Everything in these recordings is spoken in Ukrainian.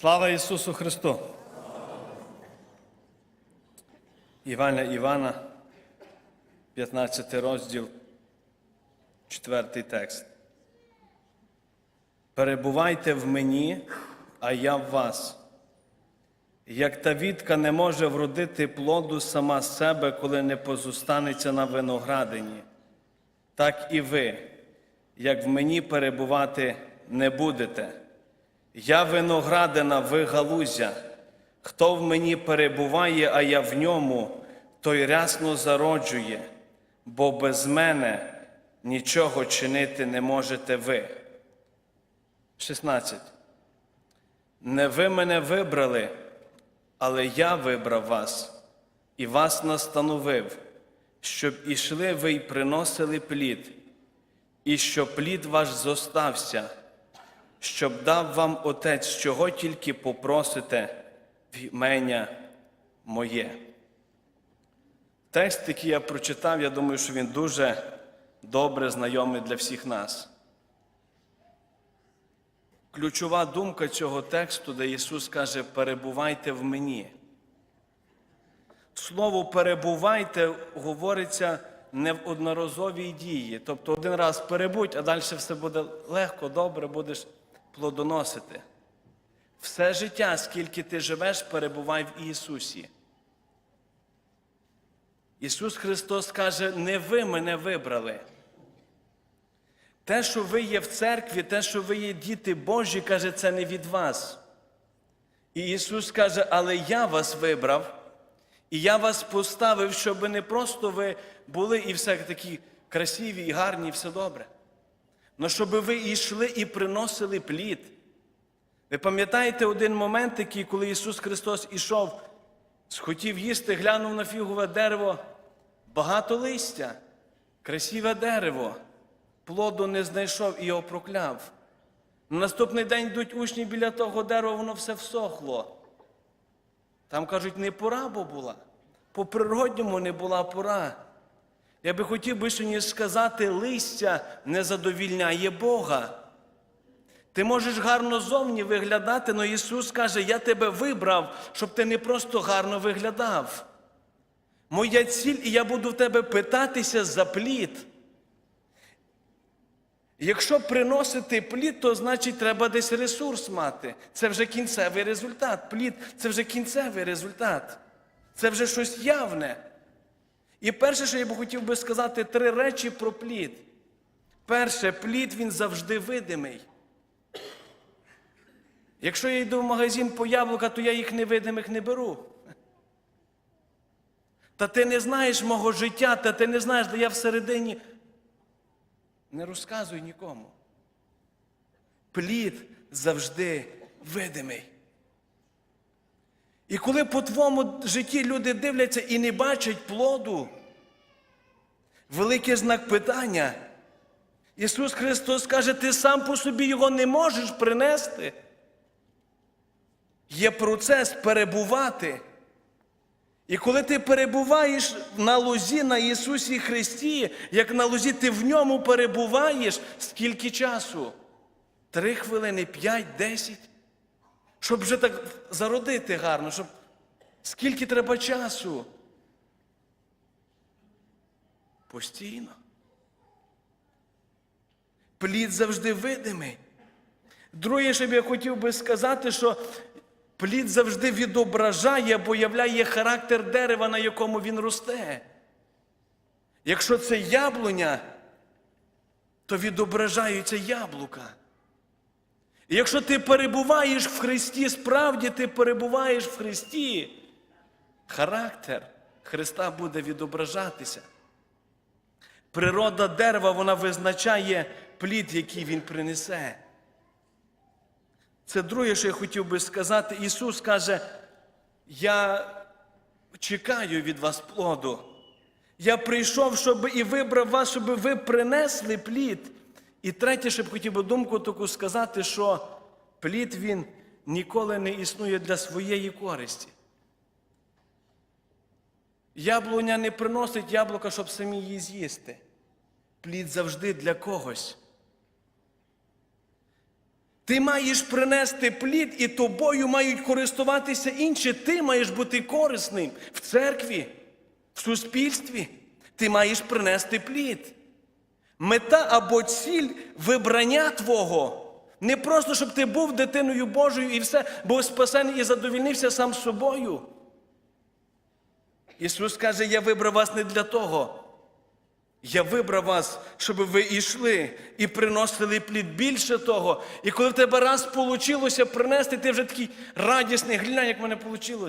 Слава Ісусу Христу! Івана Івана, 15 розділ, 4 текст. Перебувайте в мені, а я в вас. Як та вітка не може вродити плоду сама себе, коли не позостанеться на виноградині, так і ви, як в мені перебувати не будете. Я виноградина, ви галузя. Хто в мені перебуває, а я в ньому, той рясно зароджує, бо без мене нічого чинити не можете ви. 16. Не ви мене вибрали, але я вибрав вас і вас настановив, щоб ішли ви й приносили плід, і щоб плід ваш зостався щоб дав вам Отець, чого тільки попросите в імення моє. Текст, який я прочитав, я думаю, що він дуже добре знайомий для всіх нас. Ключова думка цього тексту, де Ісус каже, перебувайте в мені. Слово перебувайте говориться не в одноразовій дії. Тобто один раз перебудь, а далі все буде легко, добре, будеш плодоносити. Все життя, скільки ти живеш, перебувай в Ісусі. Ісус Христос каже, не ви мене вибрали. Те, що ви є в церкві, те, що ви є діти Божі, каже, це не від вас. І Ісус каже, але я вас вибрав, і я вас поставив, щоб не просто ви були і все такі красиві, і гарні, і все добре. Но щоб ви йшли і приносили плід. Ви пам'ятаєте один момент, який, коли Ісус Христос ішов, схотів їсти, глянув на фігове дерево, багато листя, красиве дерево, плоду не знайшов і його прокляв. На наступний день йдуть учні біля того дерева, воно все всохло. Там кажуть, не пора бо була. По природньому не була пора. Я би хотів би ніж сказати, листя не задовільняє Бога. Ти можеш гарно зовні виглядати, але Ісус каже, я тебе вибрав, щоб ти не просто гарно виглядав. Моя ціль, і я буду в тебе питатися за плід. Якщо приносити плід, то значить треба десь ресурс мати. Це вже кінцевий результат. Плід це вже кінцевий результат. Це вже щось явне. І перше, що я би хотів би сказати, три речі про плід. Перше, плід він завжди видимий. Якщо я йду в магазин по яблука, то я їх невидимих не беру. Та ти не знаєш мого життя, та ти не знаєш, де я всередині. Не розказуй нікому. Плід завжди видимий. І коли по твоєму житті люди дивляться і не бачать плоду, великий знак питання. Ісус Христос каже, ти сам по собі його не можеш принести. Є процес перебувати. І коли ти перебуваєш на лозі на Ісусі Христі, як на лозі, ти в ньому перебуваєш скільки часу? Три хвилини, п'ять, десять? Щоб вже так зародити гарно, щоб скільки треба часу? Постійно. Плід завжди видимий. Друге, що б я хотів би сказати, що плід завжди відображає або являє характер дерева, на якому він росте. Якщо це яблуня, то відображаються яблука. І якщо ти перебуваєш в Христі, справді ти перебуваєш в Христі, характер Христа буде відображатися. Природа дерева вона визначає плід, який він принесе. Це друге, що я хотів би сказати. Ісус каже, я чекаю від вас плоду. Я прийшов, щоб і вибрав вас, щоб ви принесли плід. І третє, що б хотів би думку таку сказати, що плід він ніколи не існує для своєї користі. Яблуня не приносить яблука, щоб самі її з'їсти. Плід завжди для когось. Ти маєш принести плід, і тобою мають користуватися інші. Ти маєш бути корисним в церкві, в суспільстві. Ти маєш принести плід. Мета або ціль вибрання Твого. Не просто, щоб ти був дитиною Божою і все, був спасений і задовільнився сам собою. Ісус каже, я вибрав вас не для того. Я вибрав вас, щоб ви йшли і приносили плід більше того. І коли в тебе раз вийшло принести, ти вже такий радісний, глянь, як в мене вийшло.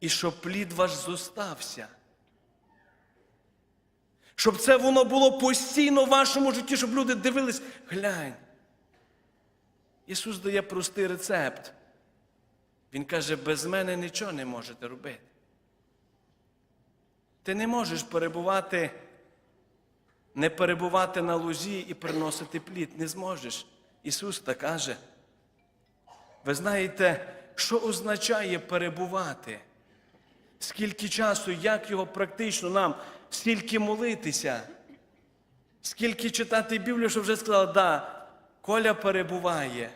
І щоб плід ваш зостався. Щоб це воно було постійно в вашому житті, щоб люди дивились, глянь. Ісус дає простий рецепт. Він каже, без мене нічого не можете робити. Ти не можеш перебувати, не перебувати на лузі і приносити плід. Не зможеш. Ісус так каже. Ви знаєте, що означає перебувати? Скільки часу, як його практично нам, скільки молитися, скільки читати Біблію, щоб вже сказали, да, Коля перебуває.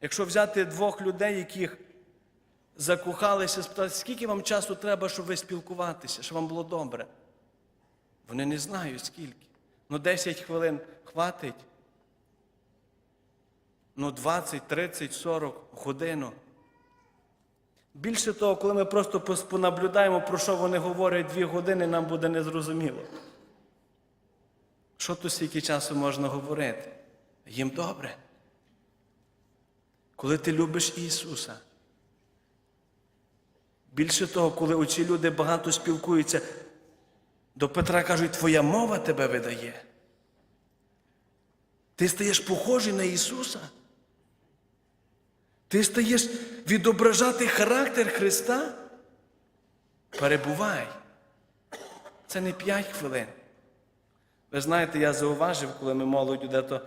Якщо взяти двох людей, яких закохалися, спитати, скільки вам часу треба, щоб ви спілкуватися, щоб вам було добре? Вони не знають скільки. Ну 10 хвилин хватить. Ну 20, 30, 40 годину. Більше того, коли ми просто понаблюдаємо, про що вони говорять дві години, нам буде незрозуміло. Що тут стільки часу можна говорити? Їм добре. Коли ти любиш Ісуса. Більше того, коли оці люди багато спілкуються, до Петра кажуть, твоя мова тебе видає. Ти стаєш похожий на Ісуса. Ти стаєш відображати характер Христа. Перебувай. Це не п'ять хвилин. Ви знаєте, я зауважив, коли ми молодь де-то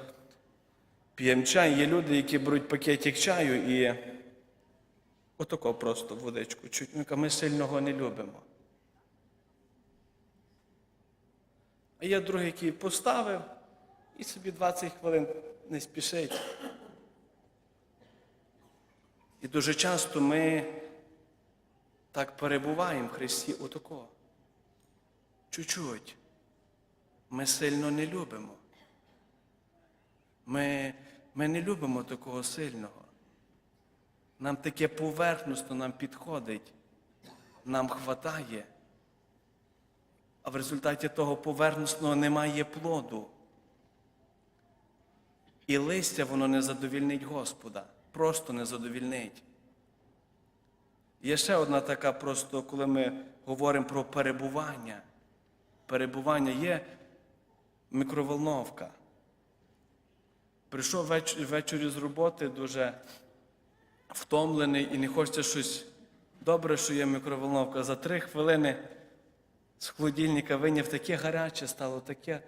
п'ємо чай, є люди, які беруть пакетик чаю і отако просто водичку. Чуть ну, ми сильного не любимо. А є другий, який поставив і собі 20 хвилин не спішить. І дуже часто ми так перебуваємо в Христі отако. Чуть-чуть. Ми сильно не любимо. Ми, ми не любимо такого сильного. Нам таке поверхностно нам підходить, нам хватає. А в результаті того поверхностного немає плоду. І листя воно не задовільнить Господа, просто не задовільнить. Є ще одна така просто, коли ми говоримо про перебування. Перебування є мікроволновка. Прийшов веч- ввечері з роботи дуже втомлений і не хочеться щось добре, що є мікроволновка. За три хвилини з холодильника виняв таке гаряче стало, таке.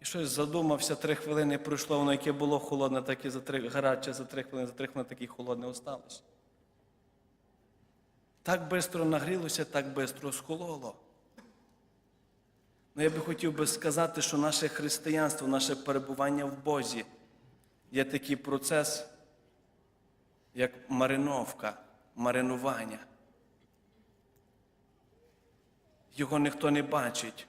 І щось задумався, три хвилини пройшло, воно яке було холодне, так і за три гаряче, за три хвилини, за три хвилини таке холодне осталось. Так швидко нагрілося, так швидко схололо. Ну, я би хотів би сказати, що наше християнство, наше перебування в Бозі є такий процес, як мариновка, маринування. Його ніхто не бачить.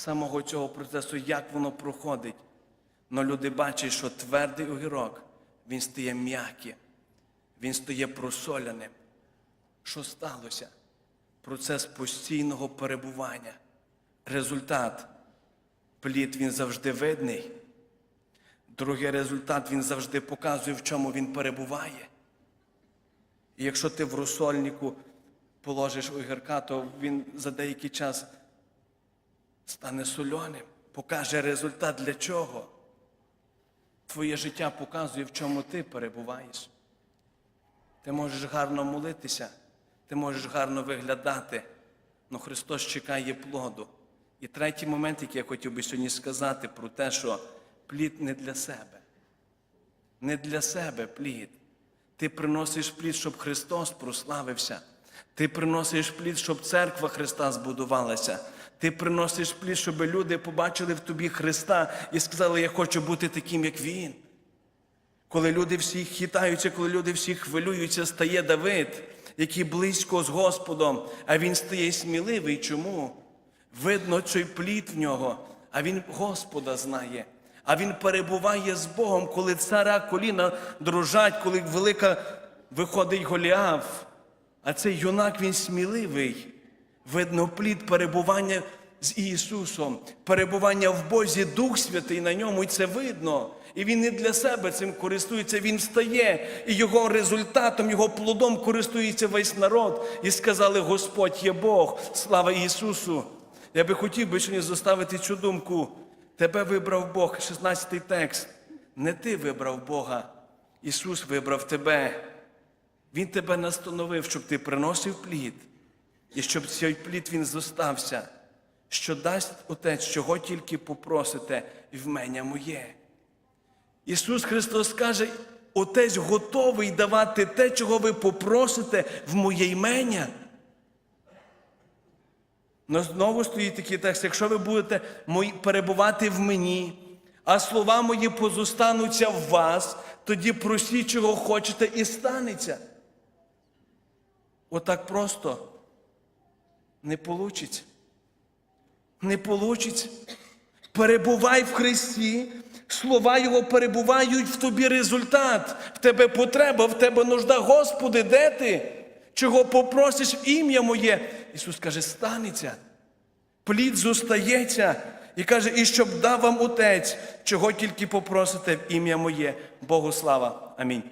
Самого цього процесу, як воно проходить. Но люди бачать, що твердий огірок, він стає м'яким, він стає просоляним. Що сталося? Процес постійного перебування. Результат. Плід він завжди видний. Другий результат він завжди показує, в чому він перебуває. І якщо ти в розсольнику положиш огірка, то він за деякий час стане сольоним, покаже результат для чого. Твоє життя показує, в чому ти перебуваєш. Ти можеш гарно молитися, ти можеш гарно виглядати, але Христос чекає плоду. І третій момент, який я хотів би сьогодні сказати, про те, що плід не для себе. Не для себе плід. Ти приносиш плід, щоб Христос прославився. Ти приносиш плід, щоб церква Христа збудувалася. Ти приносиш плід, щоб люди побачили в тобі Христа і сказали, я хочу бути таким, як Він. Коли люди всі хитаються, коли люди всі хвилюються, стає Давид, який близько з Господом, а він стає сміливий. Чому? Видно цей плід в нього, а він Господа знає. А він перебуває з Богом, коли цара коліна дружать, коли велика виходить Голіаф. А цей юнак він сміливий. Видно плід перебування з Ісусом, перебування в Бозі, Дух Святий на ньому, і це видно. І він не для себе цим користується, він встає, і його результатом, його плодом користується весь народ. І сказали: Господь є Бог, слава Ісусу. Я би хотів би сьогодні заставити цю думку. Тебе вибрав Бог, 16 текст. Не ти вибрав Бога, Ісус вибрав тебе. Він тебе настановив, щоб ти приносив плід, і щоб цей плід він зостався, що дасть Отець, чого тільки попросите, в мене моє. Ісус Христос каже, Отець готовий давати те, чого ви попросите в моє імення. Но знову стоїть такий текст, якщо ви будете перебувати в мені, а слова мої позостануться в вас, тоді просіть, чого хочете, і станеться. Отак просто не получиться. Не получиться. Перебувай в Христі, слова Його перебувають в тобі результат. В тебе потреба, в тебе нужда. Господи, де ти? Чого попросиш ім'я моє? Ісус каже, станеться. Плід зостається. І каже, і щоб дав вам Отець, чого тільки попросите в ім'я моє. Богу слава. Амінь.